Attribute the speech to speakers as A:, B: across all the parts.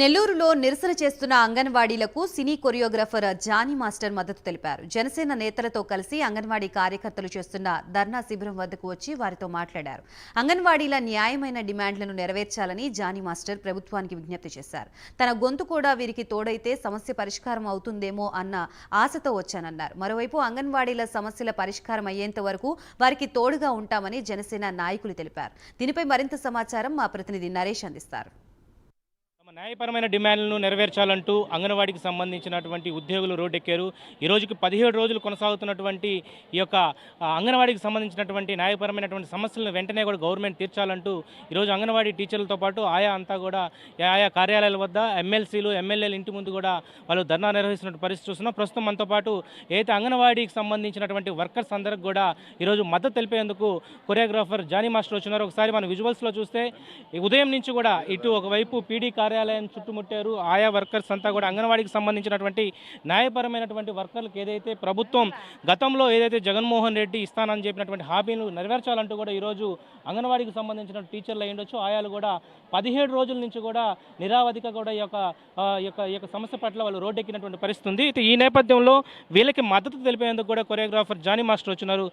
A: నెల్లూరులో నిరసన చేస్తున్న అంగన్వాడీలకు సినీ కొరియోగ్రాఫర్ జానీ మాస్టర్ మద్దతు తెలిపారు. జనసేన నేతలతో కలిసి అంగన్వాడీ కార్యకర్తలు చేస్తున్న ధర్నా శిబిరం వద్దకు వచ్చి వారితో మాట్లాడారు. అంగన్వాడీల న్యాయమైన డిమాండ్లను నెరవేర్చాలని జానీ మాస్టర్ ప్రభుత్వానికి విజ్ఞప్తి చేశారు. తన గొంతు కూడా వీరికి తోడైతే సమస్య పరిష్కారం అవుతుందేమో అన్న ఆశతో వచ్చానన్నారు. మరోవైపు అంగన్వాడీల సమస్యల పరిష్కారం అయ్యేంత వరకు వారికి తోడుగా ఉంటామని జనసేన నాయకులు తెలిపారు. దీనిపై మరింత సమాచారం మా ప్రతినిధి నరేష్ అందిస్తారు.
B: న్యాయపరమైన డిమాండ్లను నెరవేర్చాలంటూ అంగన్వాడికి సంబంధించినటువంటి ఉద్యోగులు రోడ్డెక్కారు. ఈ రోజుకి పదిహేడు రోజులు కొనసాగుతున్నటువంటి ఈ యొక్క అంగన్వాడికి సంబంధించినటువంటి న్యాయపరమైనటువంటి సమస్యలను వెంటనే కూడా గవర్నమెంట్ తీర్చాలంటూ ఈరోజు అంగన్వాడీ టీచర్లతో పాటు ఆయా అంతా కూడా ఆయా కార్యాలయాల వద్ద ఎమ్మెల్సీలు ఎమ్మెల్యేల ఇంటి ముందు కూడా వాళ్ళు ధర్నా నిర్వహిస్తున్న పరిస్థితి చూస్తున్నాం. ప్రస్తుతం మనతో పాటు ఏదైతే అంగన్వాడీకి సంబంధించినటువంటి వర్కర్స్ అందరికి కూడా ఈరోజు మద్దతు తెలిపేందుకు కొరియోగ్రాఫర్ జానీ మాస్టర్ వచ్చినారు ఒకసారి మనం విజువల్స్లో చూస్తే ఉదయం నుంచి కూడా ఇటు ఒకవైపు పీడీ కార్యాలయం చుట్టుముట్టారు. ఆయా వర్కర్స్ అంతా కూడా అంగన్వాడీకి సంబంధించినటువంటి న్యాయపరమైనటువంటి వర్కర్లకు ఏదైతే ప్రభుత్వం గతంలో ఏదైతే జగన్మోహన్ రెడ్డి ఇస్తానని చెప్పినటువంటి హామీలు నెరవేర్చాలంటూ కూడా ఈరోజు అంగన్వాడీకి సంబంధించిన టీచర్లు అయ్యుండొచ్చు. ఆయాలు కూడా పదిహేడు రోజుల నుంచి కూడా నిరావధిక కూడా ఈ యొక్క ఈ యొక్క ఈ యొక్క సమస్య పట్ల వాళ్ళు రోడ్డెక్కినటువంటి పరిస్థితి ఉంది అయితే ఈ నేపథ్యంలో వీళ్ళకి మద్దతు తెలిపేందుకు కూడా కొరియోగ్రాఫర్ జానీ మాస్టర్ వచ్చినారు.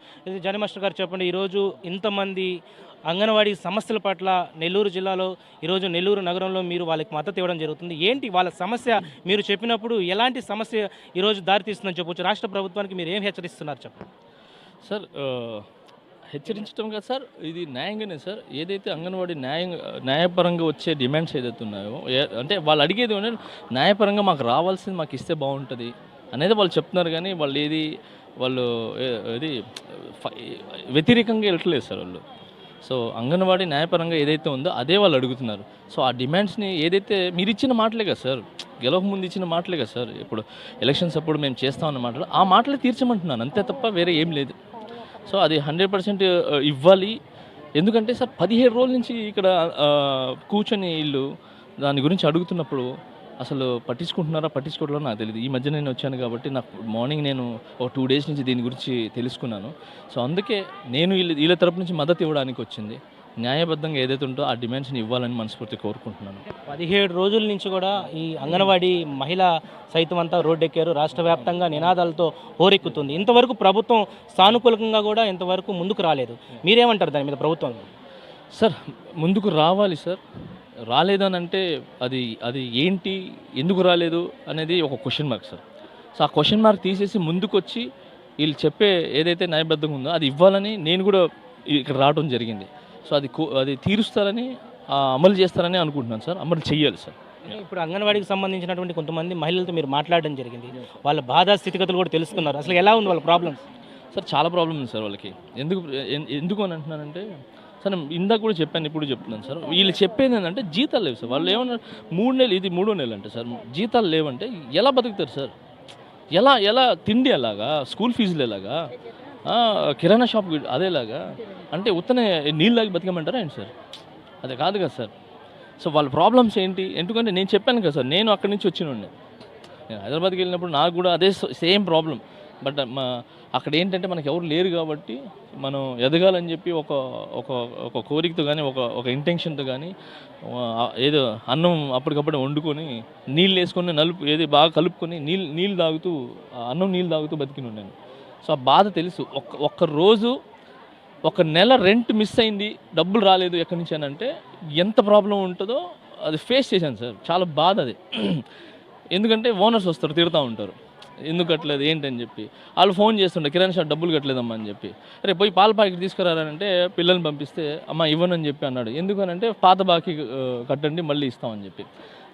B: జానీ మాస్టర్ గారు చెప్పండి ఈరోజు ఇంతమంది అంగన్వాడీ సమస్యల పట్ల నెల్లూరు జిల్లాలో ఈరోజు నెల్లూరు నగరంలో మీరు వాళ్ళకి మద్దతు ఇవ్వడం జరుగుతుంది. ఏంటి వాళ్ళ సమస్య? మీరు చెప్పినప్పుడు ఎలాంటి సమస్య ఈరోజు దారితీస్తుందని చెప్పొచ్చు. రాష్ట్ర ప్రభుత్వానికి మీరు ఏం హెచ్చరిస్తున్నారు చెప్పండి.
C: సార్ హెచ్చరించడం కదా సార్ ఇది న్యాయంగానే సార్. ఏదైతే అంగన్వాడీ న్యాయం న్యాయపరంగా వచ్చే డిమాండ్స్ ఏదైతే ఉన్నాయో అంటే వాళ్ళు అడిగేది న్యాయపరంగా మాకు రావాల్సింది మాకు ఇస్తే బాగుంటుంది అనేది వాళ్ళు చెప్తున్నారు కానీ వాళ్ళు ఏది వాళ్ళు ఇది వ్యతిరేకంగా వెళ్ళట్లేదు సార్ వాళ్ళు. సో అంగన్వాడీ న్యాయపరంగా ఏదైతే ఉందో అదే వాళ్ళు అడుగుతున్నారు. సో ఆ డిమాండ్స్ని ఏదైతే మీరు ఇచ్చిన మాటలే కదా సార్ గెలవక ముందు ఇచ్చిన మాటలే కదా సార్ ఇప్పుడు ఎలక్షన్స్ అప్పుడు మేము చేస్తామన్న మాటలు ఆ మాటలే తీర్చమంటున్నాను అంతే తప్ప వేరే ఏం లేదు. సో అది హండ్రెడ్ పర్సెంట్ ఇవ్వాలి. ఎందుకంటే సార్ పదిహేడు రోజుల నుంచి ఇక్కడ కూర్చొని వీళ్ళు దాని గురించి అడుగుతున్నప్పుడు అసలు పట్టించుకుంటున్నారా పట్టించుకోవట్లేదో నాకు తెలియదు ఈ మధ్య నేను వచ్చాను కాబట్టి నాకు మార్నింగ్ నేను ఒక టూ డేస్ నుంచి దీని గురించి తెలుసుకున్నాను. సో అందుకే నేను వీళ్ళ వీళ్ళ తరపు నుంచి మద్దతు ఇవ్వడానికి వచ్చింది. న్యాయబద్ధంగా ఏదైతే ఉందో ఆ డిమాండ్స్ని ఇవ్వాలని మనస్ఫూర్తి కోరుకుంటున్నాను.
B: పదిహేడు రోజుల నుంచి కూడా ఈ అంగన్వాడీ మహిళ సైతం అంతా రోడ్డెక్కారు. రాష్ట్ర వ్యాప్తంగా నినాదాలతో హోరెక్కుతుంది. ఇంతవరకు ప్రభుత్వం సానుకూలంగా కూడా ఇంతవరకు ముందుకు రాలేదు. మీరేమంటారు దాని మీద ప్రభుత్వం?
C: సార్ ముందుకు రావాలి సార్. రాలేదని అంటే అది అది ఏంటి ఎందుకు రాలేదు అనేది ఒక క్వశ్చన్ మార్క్ సార్. సో ఆ క్వశ్చన్ మార్క్ తీసేసి ముందుకు వచ్చి వీళ్ళు చెప్పే ఏదైతే న్యాయబద్ధంగా ఉందో అది ఇవ్వాలని నేను కూడా ఇక్కడ రావడం జరిగింది. సో అది అది తీరుస్తారని అమలు చేస్తారని అనుకుంటున్నాను సార్. అమలు చెయ్యాలి సార్.
B: ఇప్పుడు అంగన్వాడీకి సంబంధించినటువంటి కొంతమంది మహిళలతో మీరు మాట్లాడడం జరిగింది. వాళ్ళ బాధా స్థితిగతులు కూడా తెలుసుకున్నారు. అసలు ఎలా ఉంది వాళ్ళ ప్రాబ్లమ్స్
C: సార్ చాలా ప్రాబ్లం ఉంది సార్ వాళ్ళకి. ఎందుకు ఎందుకు అని అంటున్నానంటే సార్ ఇందాక కూడా చెప్పాను ఇప్పుడు చెప్తున్నాను సార్. వీళ్ళు చెప్పేది ఏంటంటే జీతాలు లేవు సార్. వాళ్ళు ఏమన్నా మూడు నెలలు ఇది మూడో నెలలు అంటే సార్. జీతాలు లేవంటే ఎలా బతుకుతారు సార్? ఎలా ఎలా తిండి ఎలాగా? స్కూల్ ఫీజులు ఎలాగా? కిరాణా షాప్ అదేలాగా అంటే ఉత్తనే నీళ్ళకి బతికమంటారా బతకమంటారా ఏంటి సార్? అది కాదు కదా సార్. సో వాళ్ళ ప్రాబ్లమ్స్ ఏంటి? ఎందుకంటే నేను చెప్పాను కదా సార్ నేను అక్కడి నుంచి వచ్చిన నేను హైదరాబాద్కి వెళ్ళినప్పుడు నాకు కూడా అదే సేమ్ ప్రాబ్లం బట్ మా అక్కడ ఏంటంటే మనకి ఎవరు లేరు కాబట్టి మనం ఎదగాలని చెప్పి ఒక ఒక ఒక కోరికతో కానీ ఒక ఒక ఇంటెన్షన్తో కానీ ఏదో అన్నం అప్పటికప్పుడు వండుకొని నీళ్ళు వేసుకొని నలుపు ఏది బాగా కలుపుకొని నీళ్ళు నీళ్ళు తాగుతూ అన్నం నీళ్ళు తాగుతూ బతికిన నేను. సో ఆ బాధ తెలుసు. ఒక్క ఒక్క రోజు ఒక నెల రెంట్ మిస్ అయింది డబ్బులు రాలేదు ఎక్కడి నుంచి అని అంటే ఎంత ప్రాబ్లం ఉంటుందో అది ఫేస్ చేశాను సార్. చాలా బాధ అది. ఎందుకంటే ఓనర్స్ వస్తారు తిడతా ఉంటారు. ఎందుకు కట్టలేదు ఏంటని చెప్పి. వాళ్ళు ఫోన్ చేస్తుండే కిరాణా షాప్ డబ్బులు కట్టలేదమ్మా అని చెప్పి. అరే పోయి పాల ప్యాకెట్ తీసుకురారంటే పిల్లల్ని పంపిస్తే అమ్మ ఇవ్వనని చెప్పి అన్నాడు. ఎందుకనంటే పాత బాకీ కట్టండి మళ్ళీ ఇస్తామని చెప్పి.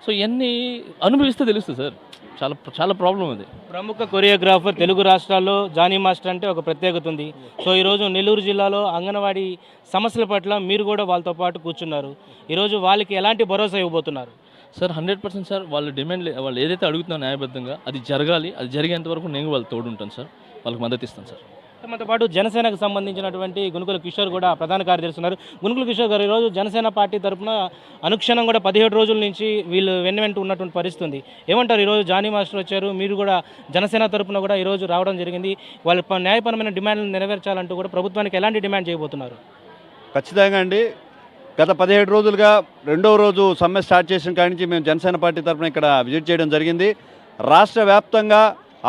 C: సో ఇవన్నీ అనుభవిస్తే తెలుస్తుంది సార్. చాలా చాలా ప్రాబ్లం అది.
B: ప్రముఖ కొరియోగ్రాఫర్ తెలుగు రాష్ట్రాల్లో జానీ మాస్టర్ అంటే ఒక ప్రత్యేకత ఉంది. సో ఈరోజు నెల్లూరు జిల్లాలో అంగన్వాడీ సమస్యల పట్ల మీరు కూడా వాళ్ళతో పాటు కూర్చున్నారు. ఈరోజు వాళ్ళకి ఎలాంటి భరోసా ఇవ్వబోతున్నారు?
C: సార్ హండ్రెడ్ పర్సెంట్ సార్ వాళ్ళ డిమాండ్ లే- వాళ్ళు ఏదైతే అడుగుతున్నారో న్యాయబద్ధంగా అది జరగాలి అది జరిగేంత వరకు నేను వాళ్ళు తోడుంటాను సార్ వాళ్ళకి మద్దతు ఇస్తాను సార్.
B: మనతో పాటు జనసేనకు సంబంధించినటువంటి గునుకుల కిషోర్ కూడా ప్రధాన కార్యదర్శి ఉన్నారు. గునుకుల కిషోర్ గారు ఈరోజు జనసేన పార్టీ తరఫున అనుక్షణం కూడా పదిహేడు రోజుల నుంచి వీళ్ళు వెన్న వెంట ఉన్నటువంటి పరిస్థితి ఉంది ఏమంటారు? ఈరోజు జానీ మాస్టర్ వచ్చారు మీరు కూడా జనసేన తరఫున కూడా ఈరోజు రావడం జరిగింది. వాళ్ళ న్యాయపరమైన డిమాండ్లను నెరవేర్చాలంటూ కూడా ప్రభుత్వానికి ఎలాంటి డిమాండ్ చేయబోతున్నారు?
D: ఖచ్చితంగా అండి. గత పదిహేడు రోజులుగా రెండవ రోజు సమ్మె స్టార్ట్ చేసిన కాడి నుంచి మేము జనసేన పార్టీ తరఫున ఇక్కడ విజిట్ చేయడం జరిగింది. రాష్ట్ర వ్యాప్తంగా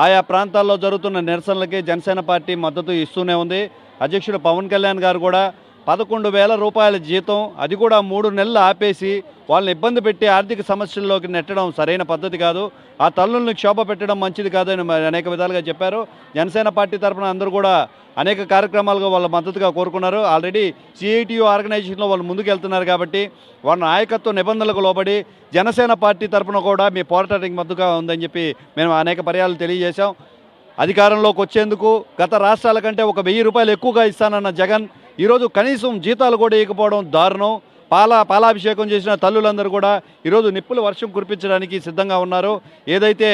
D: ఆయా ప్రాంతాల్లో జరుగుతున్న నిరసనలకి జనసేన పార్టీ మద్దతు ఇస్తూనే ఉంది. అధ్యక్షుడు పవన్ కళ్యాణ్ గారు కూడా పదకొండు వేల రూపాయల జీతం అది కూడా మూడు నెలలు ఆపేసి వాళ్ళని ఇబ్బంది పెట్టి ఆర్థిక సమస్యల్లోకి నెట్టడం సరైన పద్ధతి కాదు. ఆ తల్లుల్ని క్షోభ పెట్టడం మంచిది కాదని అనేక విధాలుగా చెప్పారు. జనసేన పార్టీ తరఫున అందరూ కూడా అనేక కార్యక్రమాలుగా వాళ్ళ మద్దతుగా కోరుకున్నారు. ఆల్రెడీ సిఐటియు ఆర్గనైజేషన్లో వాళ్ళు ముందుకు వెళ్తున్నారు కాబట్టి వాళ్ళ నాయకత్వ నిబంధనలకు లోబడి జనసేన పార్టీ తరఫున కూడా మీ పోరాటానికి మద్దతుగా ఉందని చెప్పి మేము అనేక పర్యాలు తెలియజేశాం. అధికారంలోకి వచ్చేందుకు గత రాష్ట్రాల కంటే ఒక వెయ్యి రూపాయలు ఎక్కువగా ఇస్తానన్న జగన్ ఈరోజు కనీసం జీతాలు కూడా ఇవ్వకపోవడం దారుణం. పాల పాలాభిషేకం చేసిన తల్లులందరూ కూడా ఈరోజు నిప్పుల వర్షం కురిపించడానికి సిద్ధంగా ఉన్నారు. ఏదైతే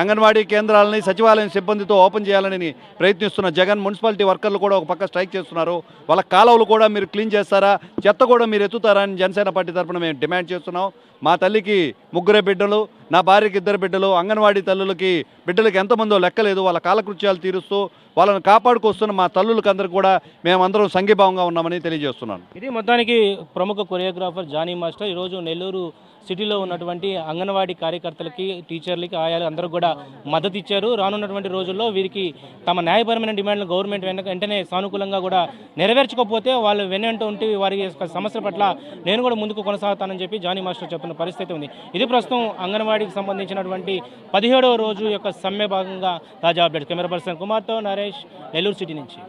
D: అంగన్వాడీ కేంద్రాలని సచివాలయం సిబ్బందితో ఓపెన్ చేయాలని ప్రయత్నిస్తున్న జగన్ మున్సిపాలిటీ వర్కర్లు కూడా ఒక పక్క స్ట్రైక్ చేస్తున్నారు. వాళ్ళ కాలువలు కూడా మీరు క్లీన్ చేస్తారా? చెత్త కూడా మీరు ఎత్తుతారా అని జనసేన పార్టీ తరఫున మేము డిమాండ్ చేస్తున్నాం. మా తల్లికి ముగ్గురే బిడ్డలు నా భార్యకి ఇద్దరు బిడ్డలు అంగన్వాడీ తల్లులకి బిడ్డలకి ఎంతమందో లెక్కలేదు వాళ్ళ కాలకృత్యాలు తీరుస్తూ వాళ్ళని కాపాడుకొస్తున్న మా తల్లులకి కూడా మేమందరం సంఘీభావంగా ఉన్నామని తెలియజేస్తున్నాను.
B: ఇది మొత్తానికి ప్రముఖ కొరియోగ్రాఫర్ జానీ మాస్టర్. ఈరోజు నెల్లూరు సిటీలో ఉన్నటువంటి అంగన్వాడీ కార్యకర్తలకి టీచర్లకి ఆయాలు అందరూ కూడా మద్దతు ఇచ్చారు. రానున్నటువంటి రోజుల్లో వీరికి తమ న్యాయపరమైన డిమాండ్లు గవర్నమెంట్ వెనక వెంటనే సానుకూలంగా కూడా నెరవేర్చకపోతే వాళ్ళు వెనంటూ ఉంటే వారి యొక్క సమస్యల పట్ల నేను కూడా ముందుకు కొనసాగుతానని చెప్పి జానీ మాస్టర్ చెప్పిన పరిస్థితి ఉంది. ఇది ప్రస్తుతం అంగన్వాడీకి సంబంధించినటువంటి పదిహేడవ రోజు యొక్క సమ్మె భాగంగా తాజా అప్డేట్. కెమెరా పర్సన్ కుమార్తో నరేష్ నెల్లూరు సిటీ నుంచి.